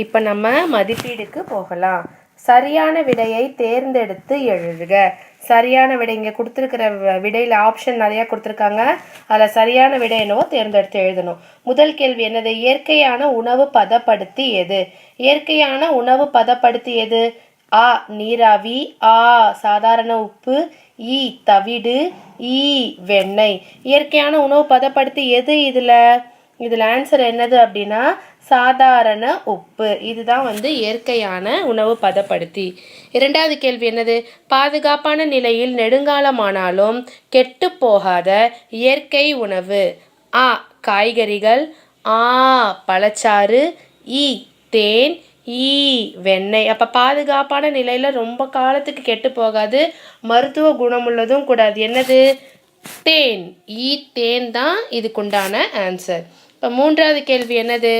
இப்போ நம்ம மதிப்பீடுக்கு போகலாம். சரியான விடையை தேர்ந்தெடுத்து எழுதுக. சரியான விடை இங்கே கொடுத்துருக்கிற விடையில் ஆப்ஷன் நிறையா கொடுத்துருக்காங்க. அதில் சரியான விடை என்னவோ தேர்ந்தெடுத்து எழுதணும். முதல் கேள்வி என்னது? இயற்கையான உணவு பதப்படுத்தி எது? இயற்கையான உணவு பதப்படுத்தி எது? ஆ நீராவி ஆ சாதாரண உப்பு இ தவிடு ஈ வெண்ணெய். இயற்கையான உணவு பதப்படுத்தி எது இதில்? இதில் ஆன்சர் என்னது அப்படின்னா சாதாரண உப்பு. இதுதான் வந்து இயற்கையான உணவு பதப்படுத்தி. இரண்டாவது கேள்வி என்னது? பாதுகாப்பான நிலையில் நெடுங்காலமானாலும் கெட்டு போகாத இயற்கை உணவு. ஆ காய்கறிகள். ஆ பழச்சாறு. இ தேன். ஈ வெண்ணெய். அப்போ பாதுகாப்பான நிலையில் ரொம்ப காலத்துக்கு கெட்டு போகாது மருத்துவ குணமுள்ளதும் கூடாது. என்னது? தேன். ஈ தேன் தான் இதுக்குண்டான ஆன்சர் இப்போ மூன்றாவது கேள்வி என்னது?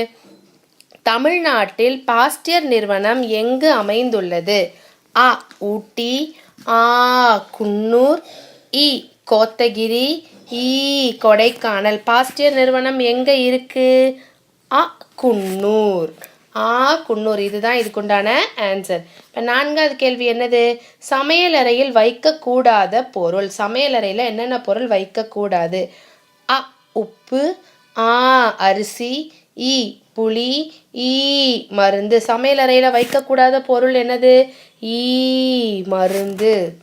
தமிழ்நாட்டில் பாஸ்டியர் நிறுவனம் எங்கு அமைந்துள்ளது? அ ஊட்டி ஆ குன்னூர் இ கோத்தகிரி ஈ கொடைக்கானல். பாஸ்டியர் நிறுவனம் எங்கே இருக்கு? அ குன்னூர். ஆ குன்னூர். இதுதான் இதுக்குண்டான ஆன்சர் இப்போ நான்காவது கேள்வி என்னது? சமையலறையில் வைக்கக்கூடாத பொருள். சமையலறையில் என்னென்ன பொருள் வைக்கக்கூடாது? அ உப்பு ஆ அரிசி இ புளி ஈ மருந்து. சமையலறையில் வைக்கக்கூடாத பொருள் என்னது? ஈ மருந்து.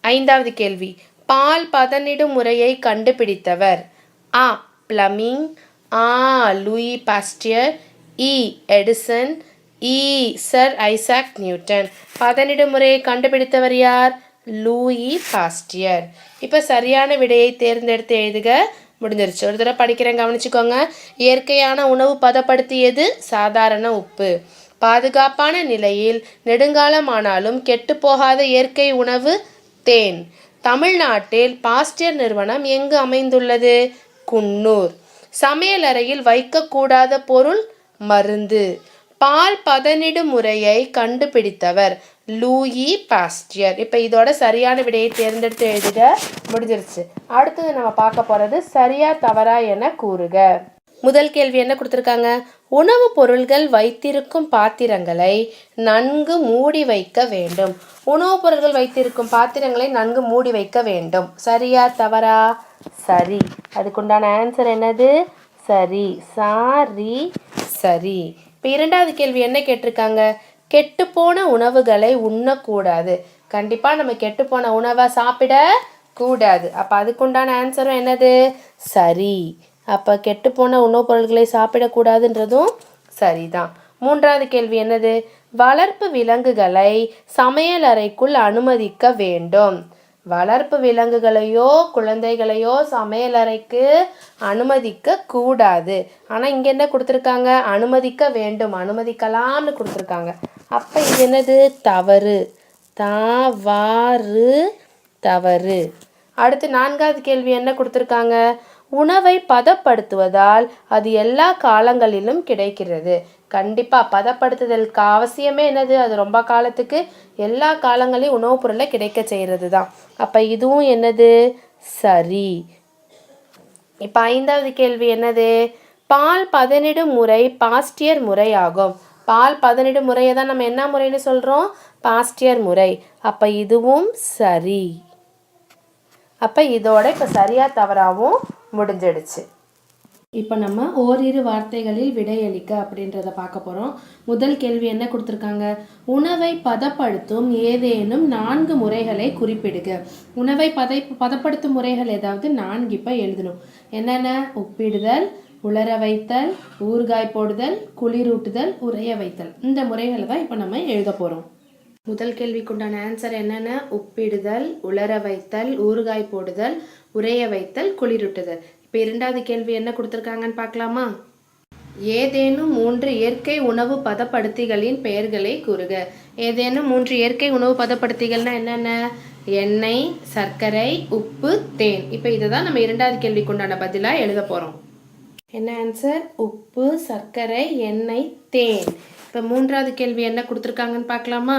ஐந்தாவது கேள்வி. பால் பதனிடும் முறையை கண்டுபிடித்தவர். ஆ பிளமிங். ஆ லூயி பாஸ்டியர். இ எடிசன். இ சர் ஐசாக் நியூட்டன். பதனிடும் முறையை கண்டுபிடித்தவர் யார்? Louis Pasteur. இப்போ சரியான விடையை தேர்ந்தெடுத்து எழுதுக. முடிஞ்சிருச்சு. ஒரு தடவை படிக்கிறேன் கவனிச்சுக்கோங்க. இயற்கையான உணவு பதப்படுத்தியது சாதாரண உப்பு. பாதுகாப்பான நிலையில் நெடுங்காலமானாலும் கெட்டுப்போகாத இயற்கை உணவு தேன். தமிழ்நாட்டில் பாஸ்டியர் நிறுவனம் எங்கு அமைந்துள்ளது? குன்னூர். சமையலறையில் வைக்கக்கூடாத பொருள் மருந்து. பால் பதனிடு முறையை கண்டுபிடித்தவர் லூயி பாஸ்டியர். இப்போ இதோட சரியான விடையை தேர்ந்தெடுத்து எழுதுக. முடிஞ்சிருச்சு. அடுத்தது நம்ம பார்க்க போகிறது சரியா தவறா என கூறுக. முதல் கேள்வி என்ன கொடுத்துருக்காங்க? உணவுப் பொருள்கள் வைத்திருக்கும் பாத்திரங்களை நன்கு மூடி வைக்க வேண்டும். உணவுப் பொருள்கள் வைத்திருக்கும் பாத்திரங்களை நன்கு மூடி வைக்க வேண்டும். சரியா தவறா? சரி. அதுக்குண்டான ஆன்சர் என்னது? சரி. சாரி சரி. இப்போ இரண்டாவது கேள்வி என்ன கேட்டிருக்காங்க? கெட்டுப்போன உணவுகளை உண்ணக்கூடாது. கண்டிப்பாக நம்ம கெட்டுப்போன உணவை சாப்பிட கூடாது. அப்போ அதுக்குண்டான ஆன்சரும் என்னது? சரி. அப்போ கெட்டுப்போன உணவுப் பொருட்களை சாப்பிடக்கூடாதுன்றதும் சரிதான். மூன்றாவது கேள்வி என்னது? வளர்ப்பு விலங்குகளை சமையலறைக்குள் அனுமதிக்க வேண்டும். வளர்ப்பு விலங்குகளையோ குழந்தைகளையோ சமையலறைக்கு அனுமதிக்க கூடாது. ஆனால் இங்கே என்ன கொடுத்துருக்காங்க? அனுமதிக்க வேண்டும். அனுமதிக்கலாம்னு கொடுத்துருக்காங்க. அப்போ இது என்னது? தவறு. தவறு. தவறு. அடுத்து நான்காவது கேள்வி என்ன கொடுத்துருக்காங்க? உணவை பதப்படுத்துவதால் அது எல்லா காலங்களிலும் கிடைக்கிறது. கண்டிப்பாக பதப்படுத்துதலுக்கு அவசியமே என்னது? அது ரொம்ப காலத்துக்கு எல்லா காலங்களையும் உணவுப் பொருளை கிடைக்க செய்கிறது தான் அப்போ இதுவும் என்னது? சரி. இப்போ ஐந்தாவது கேள்வி என்னது? பால் பதனிடும் முறை பாஸ்டியர் முறை ஆகும் பால் பதனிடும் முறையை தான் நம்ம என்ன முறைன்னு சொல்கிறோம் பாஸ்டியர் முறை. அப்போ இதுவும் சரி. அப்போ இதோட இப்போ சரியாக தவறாகவும் முடிஞ்சிடுச்சு. இப்போ நம்ம ஓரிரு வார்த்தைகளில் விடையளிக்க அப்படின்றத பார்க்க போகிறோம் முதல் கேள்வி என்ன கொடுத்துருக்காங்க? உணவை பதப்படுத்தும் ஏதேனும் நான்கு முறைகளை குறிப்பிடுக. உணவை பதை பதப்படுத்தும் முறைகள் ஏதாவது நான்கு இப்போ எழுதணும். என்னென்ன? உப்பிடுதல் உலர வைத்தல் ஊறுகாய் போடுதல் குளிரூட்டுதல் உறைய வைத்தல். இந்த முறைகளை தான் இப்போ நம்ம எழுத போகிறோம் முதல் கேள்விக்குண்டான ஆன்சர் என்னென்ன? உப்பிடுதல் உலர வைத்தல் ஊறுகாய் போடுதல் உறைய வைத்தல் குளிரூட்டுதல். இப்போ இரண்டாவது கேள்வி என்ன கொடுத்துருக்காங்கன்னு பார்க்கலாமா? ஏதேனும் மூன்று இயற்கை உணவு பதப்படுத்திகளின் பெயர்களை கூறுக. ஏதேனும் மூன்று இயற்கை உணவு பதப்படுத்திகள்னா என்னென்ன? எண்ணெய் சர்க்கரை உப்பு தேன். இப்போ இதை தான் நம்ம இரண்டாவது கேள்விக்குண்டான பதிலாக எழுத போகிறோம் என்ன ஆன்சர் உப்பு சர்க்கரை எண்ணெய் தேன். இப்போ மூன்றாவது கேள்வி என்ன கொடுத்துருக்காங்கன்னு பார்க்கலாமா?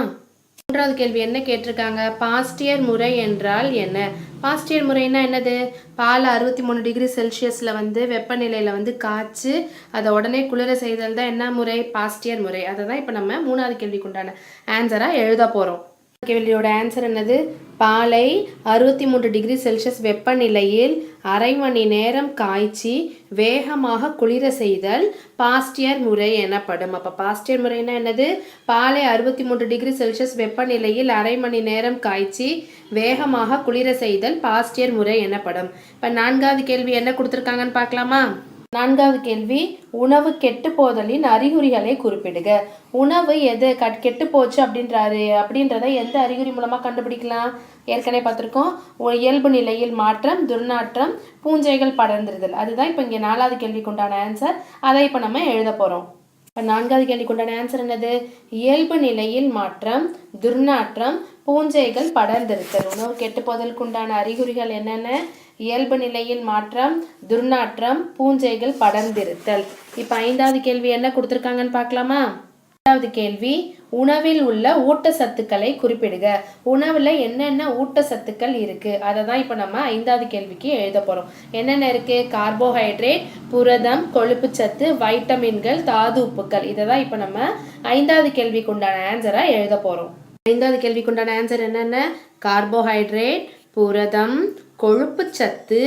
மூன்றாவது கேள்வி என்ன கேட்டிருக்காங்க? பாஸ்டியர் முறை என்றால் என்ன? பாஸ்டியர் முறைன்னா என்னது? பால் அறுபத்தி மூணு டிகிரி செல்சியஸில் வந்து வெப்பநிலையில் வந்து காய்ச்சி அதை உடனே குளிர செய்தல் தான் என்ன முறை? பாஸ்டியர் முறை. அதை தான் இப்போ நம்ம மூணாவது கேள்விக்குண்டான ஆன்சராக எழுத போகிறோம் கேள்வியோட ஆன்சர் என்னது? பாலை அறுபத்தி மூன்று டிகிரி செல்சியஸ் வெப்பநிலையில் அரை மணி நேரம் காய்ச்சி வேகமாக குளிர செய்தல் பாஸ்டியர் முறை எனப்படும். அப்போ பாஸ்டியர் முறைனா என்னது? பாலை அறுபத்தி மூன்று டிகிரி செல்சியஸ் வெப்பநிலையில் அரை மணி நேரம் காய்ச்சி வேகமாக குளிர செய்தல் பாஸ்டியர் முறை எனப்படும். இப்போ நான்காவது கேள்வி என்ன கொடுத்துருக்காங்கன்னு பார்க்கலாமா? நான்காவது கேள்வி உணவு கெட்டு போதலின் அறிகுறிகளை குறிப்பிடுக. உணவு எது? கட் கெட்டு போச்சு அப்படின்றாரு. அப்படின்றத எந்த அறிகுறி மூலமாக கண்டுபிடிக்கலாம்? ஏற்கனவே பார்த்துருக்கோம். இயல்பு நிலையில் மாற்றம் துர்நாற்றம் பூஞ்சைகள் படர்ந்துருதல் அதுதான் இப்போ இங்கே நாலாவது கேள்விக்குண்டான ஆன்சர் அதை இப்போ நம்ம எழுத போகிறோம் நான்காவது கேள்விக்கு உண்டான ஆன்சர் என்னது? இயல்பு நிலையில் மாற்றம் துர்நாற்றம் பூஞ்சைகள் படர்ந்திருத்தல். உணவு கெட்டு போதலுக்கு உண்டான அறிகுறிகள் என்னென்ன? இயல்பு நிலையில் மாற்றம் துர்நாற்றம் பூஞ்சைகள் படர்ந்திருத்தல். இப்போ ஐந்தாவது கேள்வி என்ன கொடுத்துருக்காங்கன்னு பார்க்கலாமா? ஐந்தாவது கேள்வி உணவில் உள்ள ஊட்டச்சத்துக்களை குறிப்பிடுக. உணவில் என்னென்ன ஊட்டச்சத்துக்கள் இருக்குது அதை தான் இப்போ நம்ம ஐந்தாவது கேள்விக்கு எழுத போகிறோம் என்னென்ன இருக்குது கார்போஹைட்ரேட் புரதம் கொழுப்புச்சத்து வைட்டமின்கள் தாது உப்புக்கள். இதை தான் இப்போ நம்ம ஐந்தாவது கேள்விக்கு உண்டான ஆன்சராக எழுத போகிறோம் ஐந்தாவது கேள்விக்கு உண்டான ஆன்சர் என்னென்ன? கார்போஹைட்ரேட் புரதம் கொழுப்புச்சத்து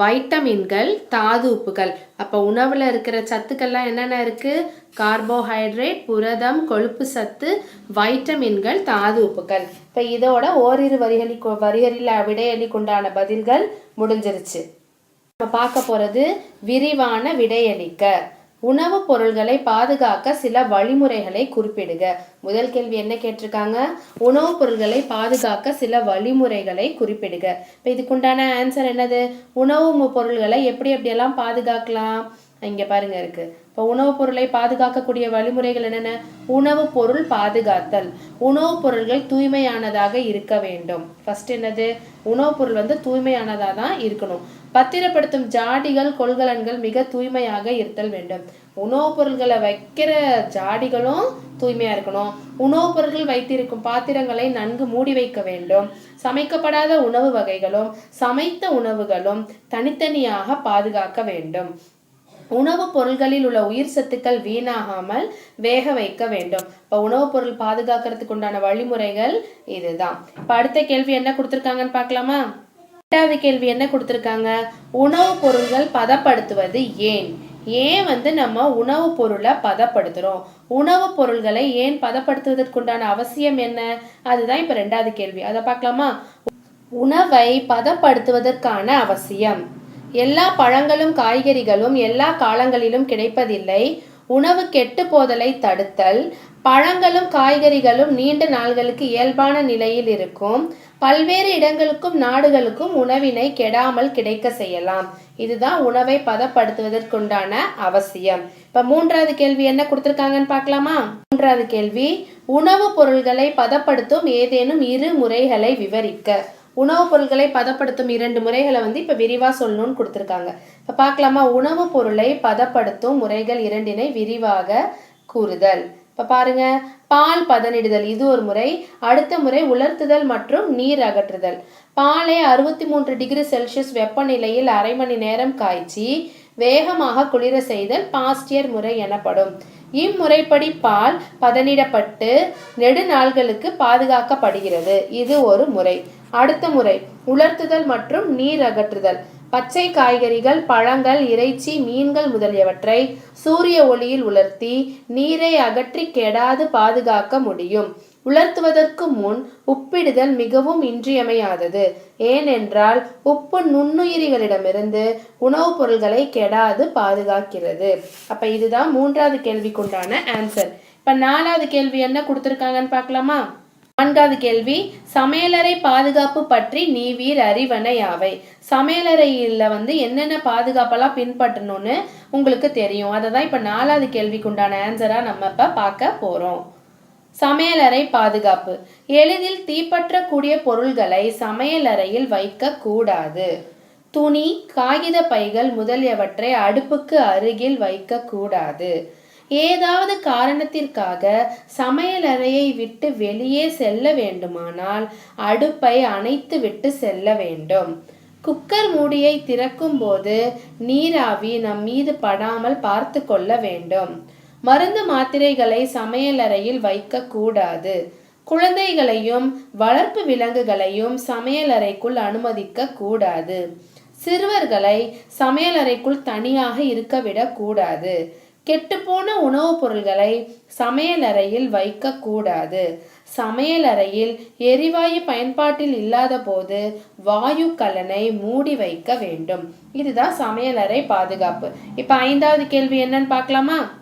வைட்டமின்கள் தாது உப்புகள். அப்போ உணவில் இருக்கிற சத்துக்கள்லாம் என்னென்ன இருக்குது கார்போஹைட்ரேட் புரதம் கொழுப்பு சத்து வைட்டமின்கள் தாது உப்புகள். இப்போ இதோட ஓரிரு வரிகளி வரிகளில் விடையளிக்குண்டான பதில்கள் முடிஞ்சிருச்சு. நம்ம பார்க்க போகிறது விரிவான விடையளிக்க. உணவுப் பொருள்களை பாதுகாக்க சில வழிமுறைகளை குறிப்பிடுக. முதல் கேள்வி என்ன கேட்டிருக்காங்க? உணவுப் பொருள்களை பாதுகாக்க சில வழிமுறைகளை குறிப்பிடுக. இப்போ இதுக்குண்டான ஆன்சர் என்னது? உணவு பொருள்களை எப்படி எப்படியெல்லாம் பாதுகாக்கலாம்? இங்கே பாருங்க இருக்கு. இப்போ உணவுப் பொருளை பாதுகாக்கக்கூடிய வழிமுறைகள் என்னென்ன? உணவுப் பொருள் பாதுகாத்தல். உணவுப் பொருள்கள் தூய்மையானதாக இருக்க வேண்டும். ஃபர்ஸ்ட் என்னது? உணவுப் பொருள் வந்து தூய்மையானதாக தான் இருக்கணும். பத்திரப்படுத்தும் ஜாடிகள் கொள்கலன்கள் மிக தூய்மையாக இருத்தல் வேண்டும். உணவுப் பொருள்களை வைக்கிற ஜாடிகளும் தூய்மையாக இருக்கணும். உணவுப் பொருட்கள் வைத்திருக்கும் பாத்திரங்களை நன்கு மூடி வைக்க வேண்டும். சமைக்கப்படாத உணவு வகைகளும் சமைத்த உணவுகளும் தனித்தனியாக பாதுகாக்க வேண்டும். உணவுப் பொருள்களில் உள்ள உயிர் சத்துக்கள் வீணாகாமல் வேக வைக்க வேண்டும். இப்போ உணவுப் பொருள் பாதுகாக்கிறதுக்கு உண்டான வழிமுறைகள் இதுதான். இப்போ அடுத்த கேள்வி என்ன கொடுத்துருக்காங்கன்னு பார்க்கலாமா? ரெண்டாவது கேள்வி என்ன கொடுத்துருக்காங்க? உணவுப் பொருள்கள் பதப்படுத்துவது ஏன்? ஏன் வந்து நம்ம உணவுப் பொருளை பதப்படுத்துகிறோம் உணவுப் பொருள்களை ஏன் பதப்படுத்துவதற்குண்டான அவசியம் என்ன? அதுதான் இப்போ ரெண்டாவது கேள்வி. அதை பார்க்கலாமா? உணவை பதப்படுத்துவதற்கான அவசியம். எல்லா பழங்களும் காய்கறிகளும் எல்லா காலங்களிலும் கிடைப்பதில்லை. உணவு கெட்டு போதலை தடுத்தல். பழங்களும் காய்கறிகளும் நீண்ட நாள்களுக்கு இயல்பான நிலையில் இருக்கும். பல்வேறு இடங்களுக்கும் நாடுகளுக்கும் உணவினை கெடாமல் கிடைக்க செய்யலாம். இதுதான் உணவை பதப்படுத்துவதற்குண்டான அவசியம். இப்ப மூன்றாவது கேள்வி என்ன கொடுத்திருக்காங்கன்னு பார்க்கலாமா? மூன்றாவது கேள்வி உணவுப் பொருள்களை பதப்படுத்தும் ஏதேனும் இரு முறைகளை விவரிக்க. உணவுப் பொருட்களை பதப்படுத்தும் இரண்டு முறைகளை வந்து இப்போ விரிவாக சொல்லணும்னு கொடுத்துருக்காங்க. இப்போ பார்க்கலாமா? உணவுப் பொருளை பதப்படுத்தும் முறைகள் இரண்டினை விரிவாக கூறுதல். இப்போ பாருங்க பால் பதனிடுதல் இது ஒரு முறை. அடுத்த முறை உலர்த்துதல் மற்றும் நீர் அகற்றுதல். பாலை அறுபத்தி மூன்று டிகிரி செல்சியஸ் வெப்பநிலையில் அரை மணி நேரம் காய்ச்சி வேகமாக குளிர செய்தல் பாஸ்டியர் முறை எனப்படும். இம்முறைப்படி பால் பதனிடப்பட்டு நெடுநாள்களுக்கு பாதுகாக்கப்படுகிறது. இது ஒரு முறை. அடுத்த முறை உலர்த்துதல் மற்றும் நீர் அகற்றுதல். பச்சை காய்கறிகள் பழங்கள் இறைச்சி மீன்கள் முதலியவற்றை சூரிய ஒளியில் உலர்த்தி நீரை அகற்றி கெடாது பாதுகாக்க முடியும். உலர்த்துவதற்கு முன் உப்பிடுதல் மிகவும் இன்றியமையாதது. ஏனென்றால் உப்பு நுண்ணுயிரிகளிடமிருந்து உணவுப் பொருள்களை கெடாது பாதுகாக்கிறது. அப்ப இதுதான் மூன்றாவது கேள்விக்குண்டான ஆன்சர் இப்ப நாலாவது கேள்வி என்ன கொடுத்துருக்காங்கன்னு பார்க்கலாமா? நான்காவது கேள்வி சமையலறை பாதுகாப்பு பற்றி நீவீர் அறிவன யாவை? சமையலறையில் வந்து என்னென்ன பாதுகாப்பெல்லாம் பின்பற்றணும்னு உங்களுக்கு தெரியும். அதை தான் இப்போ நாலாவது கேள்விக்குண்டான ஆன்சராக நம்ம இப்போ பார்க்க போகிறோம் சமையலறை பாதுகாப்பு. எளிதில் தீப்பற்றக்கூடிய பொருள்களை சமையலறையில் வைக்கக்கூடாது. துணி காகித பைகள் முதலியவற்றை அடுப்புக்கு அருகில் வைக்கக்கூடாது. ஏதாவது காரணத்திற்காக சமையலறையை விட்டு வெளியே செல்ல வேண்டுமானால் அடுப்பை அணைத்து விட்டு செல்ல வேண்டும். குக்கர் மூடியை திறக்கும் போது நீராவி நம் மீது படாமல் பார்த்து கொள்ள வேண்டும். மருந்து மாத்திரைகளை சமையலறையில் வைக்கக்கூடாது குழந்தைகளையும் வளர்ப்பு விலங்குகளையும் சமையலறைக்குள் அனுமதிக்க கூடாது. சிறுவர்களை சமையலறைக்குள் தனியாக இருக்க விடக்கூடாது கெட்டுப்போன உணவுப் பொருள்களை சமையலறையில் வைக்கக்கூடாது. சமையலறையில் எரிவாயு பயன்பாட்டில் இல்லாத போது வாயு கலனை மூடி வைக்க வேண்டும். இதுதான் சமையலறை பாதுகாப்பு. இப்போ ஐந்தாவது கேள்வி என்னன்னு பார்க்கலாமா?